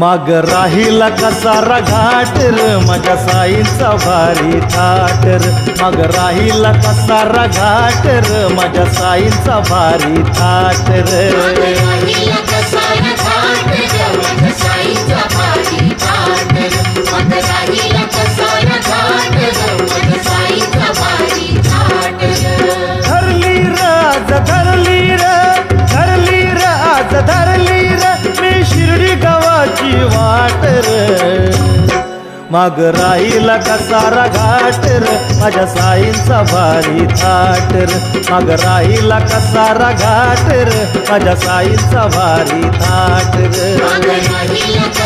माग राहिला कसारा घाटर र माझ्या साईंचा भारी थाटर र. माग राहिला कसारा घाटर र माझ्या साईंचा भारी थाटर र. राहिला कसारा घाट ग माझ्या साईचा भारी थाट शिर्डी वाट र. माग राहिला कसारा घाट र? माझ्या साईंचा भारी थाट र. माग राहिला कसारा घाट र? माझ्या साईंचा भारी थाट र.